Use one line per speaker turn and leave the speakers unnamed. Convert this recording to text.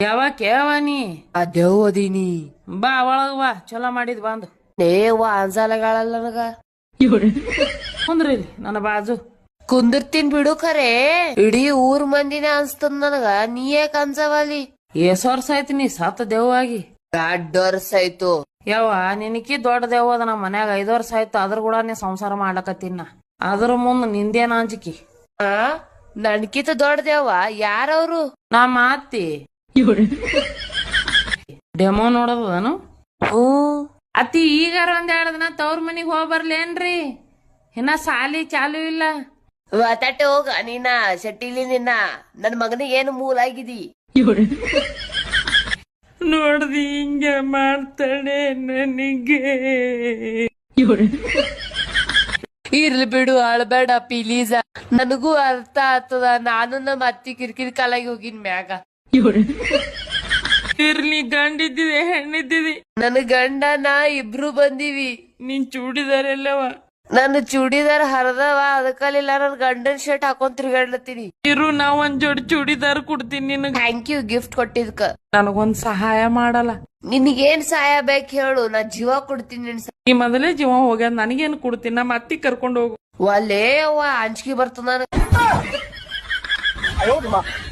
ಯಾವಾಗ ಕೇವ ನೀ?
ಅದೇವ್ ಅದೀನಿ
ಬಾ ಒಳಗ್ ಬಾ ಚಲೋ ಮಾಡಿದ್ ಬಂದು.
ನೇವ ಅನ್ಸಾಲಗಳಲ್ಲ ನನಗ.
ಕುಂದ್ರಿ ಇಲ್ಲಿ ನನ್ನ ಬಾಜು.
ಕುಂದಿರ್ತೀನ್ ಬಿಡು ಖರೆ. ಇಡೀ ಊರ್ ಮಂದಿನ ಅನ್ಸ್ತದ ನನಗ ನೀ ಯಾಕ ಅನ್ಸವಲ್ಲಿ?
ಎಸ್ ವರ್ಷ ಆಯ್ತು ನೀ ಸತ್ತ ದೆವ್ವಾಗಿ
ದೊಡ್ಡ ವರ್ಷ ಆಯ್ತು.
ಯಾವ ನಿನಕಿ ದೊಡ್ಡ ದೆವ್ವ ಅದ ನಮ್ಮ ಮನ್ಯಾಗ. ಐದ್ ವರ್ಷ ಆಯ್ತು ಅದ್ರ ಕೂಡ ನೀ ಸಂಸಾರ ಮಾಡ್ಲಕತ್ತೀನ. ಅದ್ರ ಮುಂದ್ ನಿಂದೇನ ಅಂಜಿಕಿ?
ಆ? ನನ್ಕಿತ ದೊಡ್ಡದೇವ ಯಾರವ್ರು?
ನಮ್ಮ ಅತ್ತಿ ಡೆಮೋ ನೋಡೋದನು
ಓ.
ಅತಿ ಈಗಾರ ಒಂದ್ ಎರಡ್ ದಿನ ತವ್ರ ಮನಿಗ್ ಹೋಗ್ ಬರ್ಲೇನ್ರಿ? ಇನ್ನ ಸಾಲಿ ಚಾಲು ಇಲ್ಲ.
ತಟ್ಟೆ ಹೋಗ ನೀನ ಶೆಟ್ಟಿಲಿ ನಿನ್ನ. ನನ್ ಮಗನಿಗೆ ಏನು ಮೂಲ ಆಗಿದಿ?
ನೋಡ್ದಿ ಹಿಂಗ ಮಾಡ್ತಾಳೆ ನನಗೆ.
ಇರ್ಲಿ ಬಿಡು ಅಳ್ಬೇಡ ಪ್ಲೀಸ್ ನನಗೂ ಅರ್ಥ ಆಗ್ತದ. ನಾನು ನಮ್ಮ ಅತ್ತಿ ಕಿರಿಕಿರಿ ಕಾಲಾಗಿ ಹೋಗಿನ್ ಮ್ಯಾಗ.
ಇರ್ಲಿ ಗಂಡಿದ್ದಿದೆ ಹೆಣ್ಣಿದ್ದಿದೆ.
ನನ್ ಗಂಡ ನಾ ಇಬ್ರು ಬಂದಿವಿ.
ನಿನ್ ಚೂಡಿದಾರೆಲ್ಲವ?
ನನ್ನ ಚೂಡಿದಾರ್ ಹರದವ ಅದಕ್ಕಲ್ಲಿಲ್ಲ ನನ್ ಗಂಡನ್ ಶರ್ಟ್ ಹಾಕೊಂಡ್ ತಿರ್ಗಾಡ್ಲತ್ತೀನಿ.
ಇರು ನಾ ಒಂದ್ ಜೋಡಿ ಚೂಡಿದಾರ ಕೊಡ್ತೀನಿ ನಿನಗ.
ಥ್ಯಾಂಕ್ ಯು ಗಿಫ್ಟ್ ಕೊಟ್ಟಿದ್ಕ.
ನನಗೊಂದ್ ಸಹಾಯ ಮಾಡಲ್ಲ.
ನಿನಗೇನ್ ಸಹಾಯ ಬೇಕು ಹೇಳು ನಾ ಜೀವ ಕೊಡ್ತೀನಿ ನಿನ್ ಸ-
ಈ ಮೊದಲೇ ಜೀವ ಹೋಗ್ಯಾದ ನನಗೇನು ಕೊಡ್ತೀನಿ? ನಮ್ಮ ಅತ್ತಿ ಕರ್ಕೊಂಡು ಹೋಗು.
ಒಲ್ಲೇ ಅವ್ವ ಅಂಜಿಕೆ ಬರ್ತದ ನನಗ್.